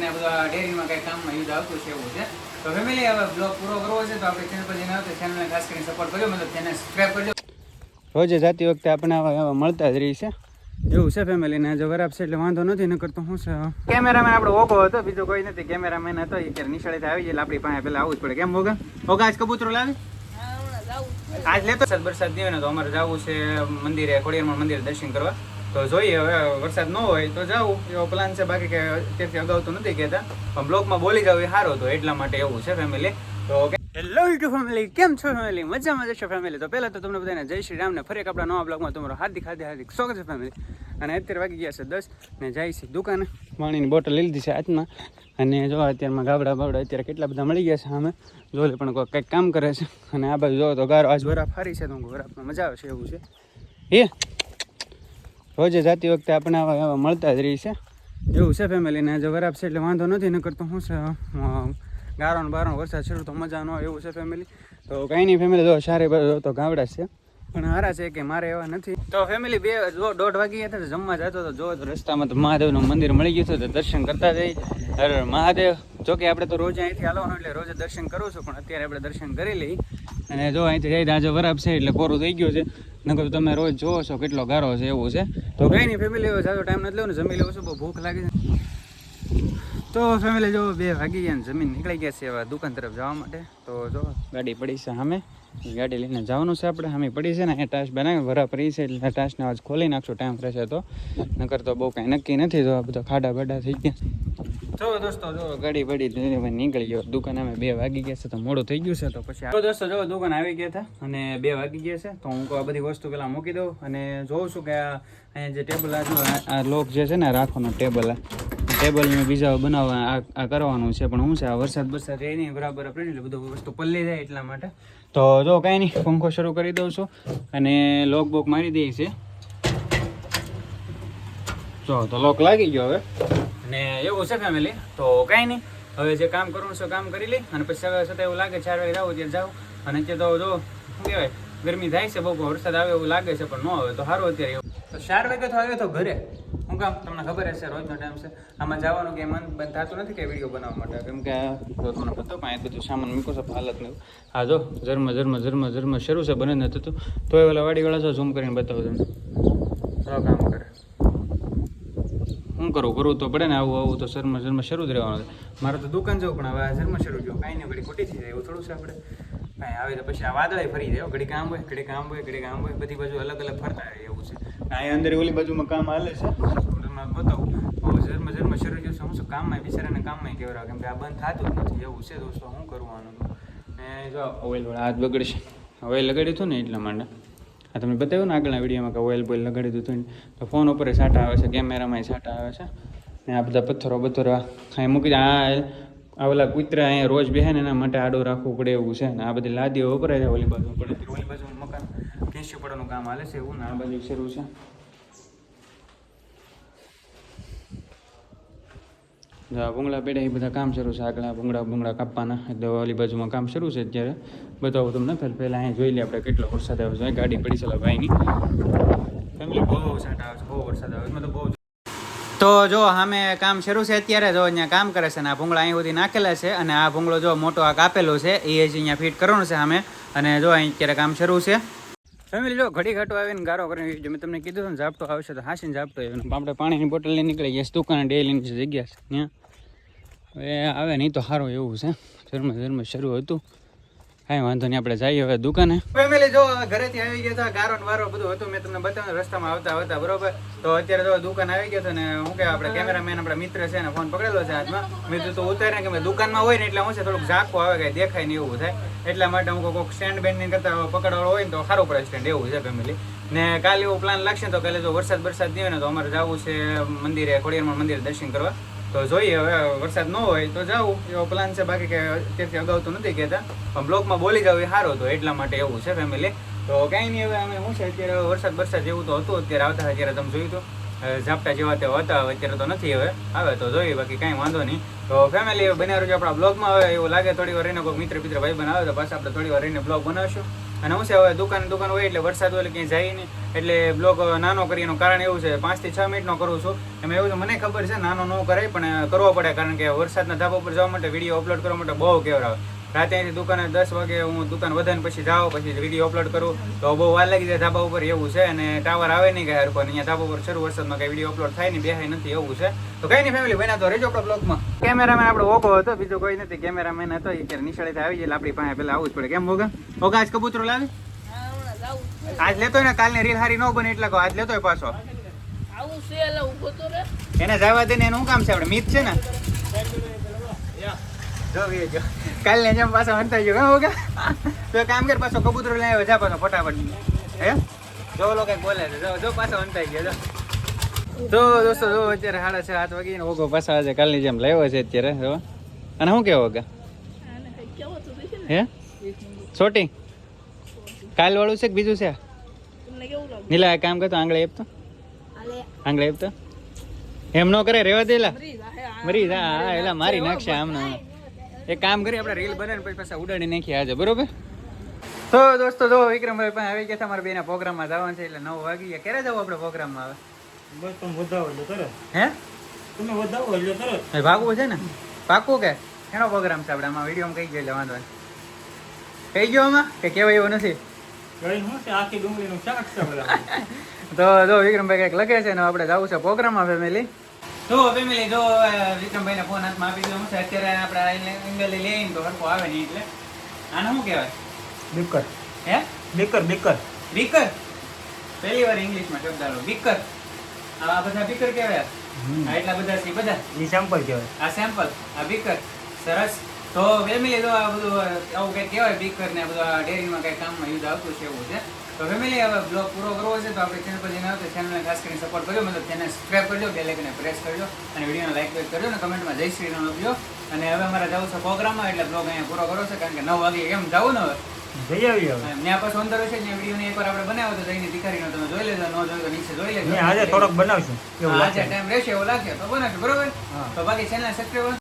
ને બધા ડેરીમાં કંઈ કામમાં યુઝ આવતું છે એવું છે. તો ફેમિલી હવે બ્લોગ પૂરો કરવો છે તો આપણે ચેનલ પર જઈને આવતો ચેનલને ખાસ કરીને સપોર્ટ કરજો મતલબ તેને સબસ્ક્રાઈબ કરજો. રોજે જાતી વખતે આપણે આવા આવા મળતા જ રહી છે. એવું છે ફેમિલી ને જો ખરાબ છે એટલે વાંધો નથી નકર કરતો હું છે કેમેરામેન આપણો ઓકો હતો બીજો કોઈ નથી. કેમેરામેન હતો એ ત્યારે નિશાળેથી આવી જાય આપણી પાસે પેલા આવવું જ પડે. કેમ ઓગા? ઓગા આજ કબૂતરો લાવી? આજ લેતો? વરસાદ વરસાદ નહીં હોય ને તો અમારે જવું છે મંદિરે ખોડિયારમાં મંદિરે દર્શન કરવા. તો જોઈએ, હવે વરસાદ ન હોય તો જાવું એવો પ્લાન છે, બાકી કે તેથી અગાઉ તો નથી કહેતા. પણ બ્લોગમાં બોલી જાવ એ સારો તો એટલા માટે એવું છે ફેમિલી તો હેલો યુટ્યુબ ફેમિલી કેમ છો ફેમિલી મજામાં જશો ફેમિલી તો પહેલાં તો તમને બધાને જય શ્રી રામ ને ફરી આપણા નવા બ્લોગમાં તમારો હાર્દિક હાર્દિક હાર્દિક સ્વાગત છે ફેમિલી અને અત્યારે વાગી ગયા છે દસ ને જાય છે દુકાને. પાણીની બોટલ લીધી છે હાથમાં. અને જો અત્યારમાં ગાબડા બાબડા અત્યારે કેટલા બધા મળી ગયા છે સામે. જો પણ કોઈ કંઈક કામ કરે છે. અને આ બાજુ જો તો ગારો આજ વરાફ હારી છે તો વરાફમાં મજા આવે છે એવું છે. એ રોજે જાતી વખતે આપણે આવા મળતા જ રહી છે. એવું છે ફેમિલીને આજે બરાબર છે એટલે વાંધો નથી ન કરતો શું છે અ, ગારો ને બારો વરસાદ શરૂ તો મજા ન એવું છે ફેમિલી. તો કાંઈ નહીં ફેમિલી જો સારી તો ગામડા છે. પણ હારા છે કે મારે એવા નથી. તો ફેમિલી બે જો દોઢ વાગી હતા તો જમવા જતો તો જો રસ્તામાં તો મહાદેવનું મંદિર મળી ગયું હતું તો દર્શન કરતા જઈ અરે મહાદેવ. જો કે આપણે તો રોજ અહીંથી હાલવાનું એટલે રોજ દર્શન કરું છું પણ અત્યારે આપણે દર્શન કરી લઈ અને જો અહીંથી જઈ આજે વરાપ છે એટલે કોરું થઈ ગયું છે. નકર તમે રોજ જોવો છો કેટલો ગારો છે, એવું છે. તો કંઈ નહીં ફેમિલી જાજો ટાઈમ નથી ને જમી લેવું છું, બહુ ભૂખ લાગી છે. તો ફેમિલી જો બે વાગી ગયા જમીન નીકળી ગયા છે દુકાન તરફ જવા માટે. તો જો ગાડી પડી છે સામે. ગાડી લઈને જવાનું છે આપણે. સામે પડી છે ને એ ટાશ બનાવી ભરા પડી છે એટલે ટાશને આજ ખોલી નાખશું. ટાઈમ રહેશે તો. નકર તો બહુ કાંઈ નક્કી નથી. તો આ બધા ખાડા બાડા થઈ ગયા. જો દોસ્તો, જો ગાડી પડી ધીરે નીકળી ગયો. દુકાન અમે બે વાગી ગયા છે તો મોડું થઈ ગયું છે તો પછી તો દોસ્તો, જો દુકાન આવી ગયા હતા અને બે વાગી ગયા છે. તો હું આ બધી વસ્તુ પેલા મૂકી દઉં અને જોઉં છું કે આ અહીંયા જે ટેબલ આ લોક જે છે ને રાખવાનો ટેબલ આ. ટેબલ ને બીજા બનાવવા, આ કરવાનું છે. પણ શું છે, આ વરસાદ વરસાદ રહે નહીં, બરાબર આપણે, એટલે બધું વસ્તુ પલ્લી જાય એટલા માટે. તો જો, કાંઈ નહીં, પંખો શરૂ કરી દઉં છું અને લોક બોક મારી દઈએ છે. જો, તો લોક લાગી ગયો હવે. અને એવું છે ફેમિલી તો કાંઈ નહીં, હવે જે કામ કરવું છે, કામ કરી લઈ અને પછી સવારે સાથે એવું લાગે ચાર વાગે જાવ ત્યારે જાવ અને અત્યારે તો જો, શું કહેવાય, ગરમી થાય છે બહુ, વરસાદ આવે એવું લાગે છે, પણ ન આવે તો સારું અત્યારે એવું. તો ચાર વાગે તો આવ્યો તો ઘરે. હું કામ તમને ખબર હશે રોજનો ટાઈમ છે. આમાં જવાનું કે મન બંધ થતું નથી કે વીડિયો બનાવવા માટે? કેમ કે જો તમને પતો પણ બધું સામાન મૂકો છો હાલત નહીં હા જો ઝરમ ઝરમ ઝરમ ઝરમ શરૂ છે બને નથી થતું. તો એ ઓલા વાડીવાળા છો ઝૂમ કરીને બતાવો તમને. સારું કામ કરે. શું કરું? કરવું તો પડે ને આવું આવું તો શર્મ શર્મા શરૂ જ રહેવાનું છે. મારે તો દુકાન જવું પણ હવે આ શર્મા શરૂ જવું કાંઈ નહીં ઘડી ખોટી થઈ જાય એવું થોડું છે આપણે. કાંઈ આવે તો પછી આ વાદળાય ફરી જાય ઘડી કામ હોય ઘડી કામ હોય ઘડી કામ હોય બધી બાજુ અલગ અલગ ફરતા હોય એવું છે. અહીંયા અંદર ઓલી બાજુમાં કામ હાલે છે. તમને બતાવું. જન્મ જન્મ શરૂ થયું હું શું કામમાં બિચારાને કામમાં કેવરા કેમ કે આ બંધ થતું જ નથી. એવું છે દોસ્તો શું કરવાનું ને જો ઓઇલ વાળા હાથ બગડશે. ઓઇલ લગાડ્યું હતું ને એટલા માટે. આ તમને બતાવ્યું ને આગળના વિડીયોમાં કે ઓઇલ બોઇલ લગાડી દીધું ને? તો ફોન ઉપર સાટા આવે છે કેમેરામાં સાટા આવે છે. ને આ બધા પથ્થરો બથ્થરો અહીં મૂકી દે. આ આ ઓલા કૂતરા અહીંયા રોજ બેહે ને એના માટે આડો રાખવું પડે એવું છે ને? આ બધી લાદીઓ વપરાય છે ઓલી બાજુ. પડે ઓલી બાજુ મકાન કેસ્યું પડવાનું કામ હાલે છે એવું ને આ બાજુ શરૂ છે. ભૂંગળા પેઢા એ બધા કામ શરૂ છે. આગળ ભૂંગળા ભૂંગળા કાપવાના. એટલે ઓલી બાજુમાં કામ શરૂ છે અત્યારે. બતાવું તમને પહેલાં પહેલાં અહીંયા જોઈ લઈએ આપણે કેટલો વરસાદ આવ્યો છે. ગાડી પડી છે ભાઈની. ફેમિલી બહુ વરસાદ આવે છે, બહુ વરસાદ આવે મતલબ બહુ તો જો સામે કામ શરૂ છે અત્યારે, જો અહીંયા કામ કરે છે અને આ ભૂંગળા અહીં સુધી નાખેલા છે અને આ ભૂંગળો જો મોટો આ કાપેલો છે, એ જ અહીંયા ફિટ કરવાનો છે સામે. અને જો અહીં અત્યારે કામ શરૂ છે. ફેમિલી જો ઘડી ઘાટો આવીને ગારો કરીને મેં તમને કીધું ને, ઝાપટો આવશે તો હાસીને ઝાપટો આવ્યો. આપણે પાણીની બોટલ લઈને નીકળી ગયા દુકાને ડેલીની જે જગ્યા છે ત્યાં હવે આવે નહીં તો સારું એવું છે. જન્મ જન્મ શરૂ હતું. કાંઈ વાંધો નહીં, આપણે જઈએ હવે દુકાને. ફેમિલી જો ઘરેથી આવી ગયા હતા, ગારો વારો બધું હતું, મેં તમને બતાવ્યું રસ્તામાં આવતા આવતા, બરોબર? તો અત્યારે તો દુકાન આવી ગયો હતા ને, હું કે આપણે કેમેરામેન આપણા મિત્ર છે ને ફોન પકડેલો છે હાથમાં. મેં તો ઉતારે કે મેં દુકાનમાં હોય ને એટલે હું છે, થોડુંક ઝાકો આવે, કઈ દેખાય ને એવું થાય. એટલા માટે હું કોઈક સ્ટેન્ડ બેન્ડની કરતાં પકડવાળો હોય ને તો સારું પડે સ્ટેન્ડ એવું છે ફેમિલી ને કાલે એવો પ્લાન લાગશે તો કાલે જો વરસાદ વરસાદ નહીં હોય ને તો અમારે જવું છે મંદિરે, ખોડિયારમાં મંદિરે દર્શન કરવા. તો જોઈએ હવે, વરસાદ ન હોય તો જાવું એવો પ્લાન છે, બાકી કે તેથી અગાઉ તો નથી કહેતા. પણ બ્લોગમાં બોલી જાવ એ સારું હતું, એટલા માટે એવું છે ફેમિલી તો કાંઈ નહીં, હવે અમે શું છે, અત્યારે વરસાદ વરસાદ જેવું તો હતું, અત્યારે આવતા હતા ત્યારે તમે જોયું તો હવે ઝાપટા જેવા તેવા હતા અત્યારે તો નથી હવે. આવે તો જોઈએ, બાકી કાંઈ વાંધો નહીં. તો ફેમિલી બન્યા રહેજો આપણા બ્લોગમાં આવે એવું લાગે થોડી વાર રહીને કોઈ મિત્ર પિત્ર ભાઈ બનાવે તો પાછા આપણે થોડી વાર રહીને બ્લોગ બનાવશું. અને હું છે, હવે દુકાન દુકાન હોય એટલે વરસાદ હોય એટલે ક્યાંય જાય નહીં. એટલે બ્લોગ નાનો કરી એનું કારણ એવું છે પાંચથી છ મિનિટનો કરું છું. એમાં એવું છે, મને ખબર છે, નાનો ન કરાય, પણ કરવો પડે, કારણ કે વરસાદના ધાબા ઉપર જવા માટે વીડિયો અપલોડ કરવા માટે બહુ કેવરાવે. રાતે અહીંથી દુકાને દસ વાગે હું દુકાન વધારે પછી જાઉં પછી વીડિયો અપલોડ કરું. તો બહુ વાર લાગી જાય ધાબા ઉપર એવું છે. અને ટાવર આવે નહીં કાંઈ હરકો અહીંયા ધાબા ઉપર શરૂ વરસાદમાં કાંઈ વીડિયો અપલોડ થાય નહીં બેહાય નથી એવું છે. તો કઈ નહીં ફેમિલી બન્યા તો રેજો આપણા બ્લોગમાં કેમેરામેન આપણો ઓકો હતો બીજો કોઈ નથી. કેમેરામેન હતો એ ક્યારે નિશાળેથી આવી જાય આપણી પાસે પેલા આવવું જ પડે. કેમ હોગા ઓગા આજ કબૂતરો લાવી? આજ લેતો ને કાલની રીલ હારી ન બને એટલે કહો. આજ લેતો પાછો. આવું એને જવા દે ને એનું શું કામ છે? આપણે મિત છે ને? જો જો. કાલને જેમ પાછો અંતાઈ ગયો હા હોગા તો કામ કર પાછો કબૂતર લઈ આવ્યો જા પાછો ફટાફટ. હે? જો લોકો કઈ બોલે છે જો જો પાછો અંતાઈ ગયો જો. તો દોસ્તો જો અત્યારે સાડા છ સાત વાગીને ઓગો પાછા આજે કાલની જેમ લાવ્યો છે અત્યારે જો અને શું કેવો ઓગા? હે? છોટી કાલ વાળું છે કે બીજું છે? નીલા કામ કરતો આંગળે આલે આંગળે આપતો. એમ નો કરે રેવા દેલા મરી જા હા એલા મારી નાખશે આમને. એક કામ કરી આપણે રીલ બનાવીને પછી પાછા ઉડાડી નાખીએ આજે બરોબર? તો દોસ્તો જો વિક્રમભાઈ પણ આવી ગયા તમારા અમારા બેના પ્રોગ્રામમાં જવાનું છે એટલે નવ વાગી ગયા. ક્યારે જવું આપણે પ્રોગ્રામમાં આવે બસ તમે વધાવો એટલે તરત. હે? તમે વધાવો એટલે તરત. ભાગવું છે ને? પાકું કે? એનો પ્રોગ્રામ છે આપણે આમાં વિડીયોમાં કહી ગયો વાંધો નહીં. કહી ગયો આમાં? કે કહેવાય એવું નથી? તો જો વિક્રમભાઈ કંઈક લખે છે ને આપણે જવું છે પ્રોગ્રામમાં ફેમિલી તો ફેમિલી જો વિક્રમભાઈને ફોન હાથમાં આપી દીધો. છે અત્યારે આપણે એંગલ લઈને તો હરખો આવે નહીં એટલે. આને શું કહેવાય? બીકર. હે? Beaker beaker. બીકર? પહેલી વાર ઇંગ્લિશમાં શબ્દ આવ્યો. બીકર. આ બધા બીકર કહેવાય? આ એટલા બધા છે બધા? એ સેમ્પલ કહેવાય. આ સેમ્પલ આ બીકર. સરસ. તો ફેમિલી તો આ બધું આવું કંઈક કહેવાય બીકર ને બધું આ ડેરીમાં કંઈક કામમાં યુદ્ધ આવતું છે એવું છે. તો ફેમિલી હવે બ્લોગ પૂરો કરવો છે તો આપણે ચેનલ પર જઈને આવતો ચેનલને ખાસ કરીને સપોર્ટ કરજો મતલબ ચેનલ સબસ્ક્રાઈબ કરજો બે આઇકનને પ્રેસ કરજો અને વિડીયોને લાઈક વેક કરજો અને કમેન્ટમાં જય શ્રી રામ લખજો. અને હવે અમારે જવું છે પ્રોગ્રામમાં એટલે બ્લોગ અહીંયા પૂરો કરો છે કારણ કે નવ વાગે એમ જવું ને હવે. જઈ આવી હવે. ત્યાં પાછું અંદર છે ત્યાં વિડીયોને એકવાર આપણે બનાવ્યો તો જઈને દીકરીનો તમે જોઈ લેજો ન તો નીચે જોઈ લેજો. આજે થોડોક બનાવશું આજે ટાઈમ રહેશે એવું લાગે તો બનાવશું બરોબર? તો બાકી ચેનલ સબસ્ક્રાઈબ